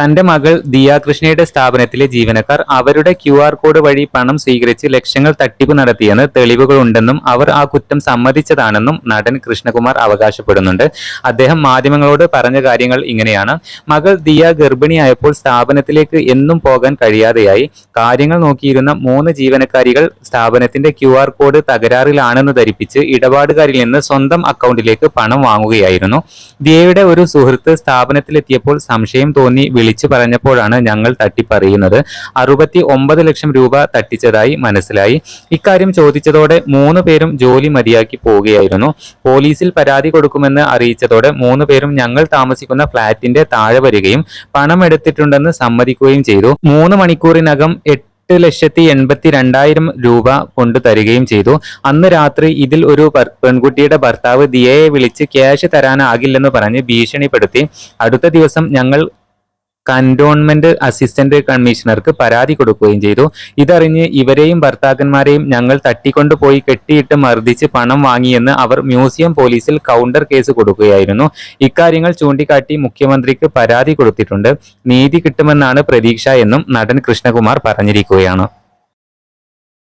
തന്റെ മകൾ ദിയാകൃഷ്ണയുടെ സ്ഥാപനത്തിലെ ജീവനക്കാർ അവരുടെ ക്യു ആർ കോഡ് വഴി പണം സ്വീകരിച്ച് ലക്ഷങ്ങൾ തട്ടിപ്പ് നടത്തിയെന്ന് തെളിവുകളുണ്ടെന്നും അവർ ആ കുറ്റം സമ്മതിച്ചതാണെന്നും നടൻ കൃഷ്ണകുമാർ അവകാശപ്പെടുന്നുണ്ട്. അദ്ദേഹം മാധ്യമങ്ങളോട് പറഞ്ഞ കാര്യങ്ങൾ ഇങ്ങനെയാണ്. മകൾ ദിയ ഗർഭിണിയായപ്പോൾ സ്ഥാപനത്തിലേക്ക് എന്നും പോകാൻ കഴിയാതെയായി. കാര്യങ്ങൾ നോക്കിയിരുന്ന മൂന്ന് ജീവനക്കാരികൾ സ്ഥാപനത്തിന്റെ ക്യു ആർ കോഡ് തകരാറിലാണെന്ന് ധരിപ്പിച്ച് ഇടപാടുകാരിൽ നിന്ന് സ്വന്തം അക്കൗണ്ടിലേക്ക് പണം വാങ്ങുകയായിരുന്നു. ദിയയുടെ ഒരു സുഹൃത്ത് സ്ഥാപനത്തിലെത്തിയപ്പോൾ സംശയം തോന്നി വിളിച്ചു പറഞ്ഞപ്പോഴാണ് ഞങ്ങൾ തട്ടിപ്പറിയുന്നത്. അറുപത്തി ഒമ്പത് ലക്ഷം രൂപ തട്ടിച്ചതായി മനസ്സിലായി. ഇക്കാര്യം ചോദിച്ചതോടെ മൂന്ന് പേരും ജോലി മതിയാക്കി പോവുകയായിരുന്നു. പോലീസിൽ പരാതി കൊടുക്കുമെന്ന് അറിയിച്ചതോടെ മൂന്ന് പേരും ഞങ്ങൾ താമസിക്കുന്ന ഫ്ളാറ്റിന്റെ താഴെ വരികയും പണം എടുത്തിട്ടുണ്ടെന്ന് സമ്മതിക്കുകയും ചെയ്തു. മൂന്ന് മണിക്കൂറിനകം എട്ട് ലക്ഷത്തി എൺപത്തി രണ്ടായിരം രൂപ കൊണ്ടു തരികയും ചെയ്തു. അന്ന് രാത്രി ഇതിൽ ഒരു പെൺകുട്ടിയുടെ ഭർത്താവ് ദിയയെ വിളിച്ച് ക്യാഷ് തരാനാകില്ലെന്ന് പറഞ്ഞ് ഭീഷണിപ്പെടുത്തി. അടുത്ത ദിവസം ഞങ്ങൾ കന്റോൺമെന്റ് അസിസ്റ്റന്റ് കമ്മീഷണർക്ക് പരാതി കൊടുക്കുകയും ചെയ്തു. ഇതറിഞ്ഞ് ഇവരെയും ഭർത്താക്കന്മാരെയും ഞങ്ങൾ തട്ടിക്കൊണ്ടുപോയി കെട്ടിയിട്ട് മർദ്ദിച്ച് പണം വാങ്ങിയെന്ന് അവർ മ്യൂസിയം പോലീസിൽ കൗണ്ടർ കേസ് കൊടുക്കുകയായിരുന്നു. ഇക്കാര്യങ്ങൾ ചൂണ്ടിക്കാട്ടി മുഖ്യമന്ത്രിക്ക് പരാതി കൊടുത്തിട്ടുണ്ട്. നീതി കിട്ടുമെന്നാണ് പ്രതീക്ഷ എന്നും നടൻ കൃഷ്ണകുമാർ പറഞ്ഞിരിക്കുകയാണ്.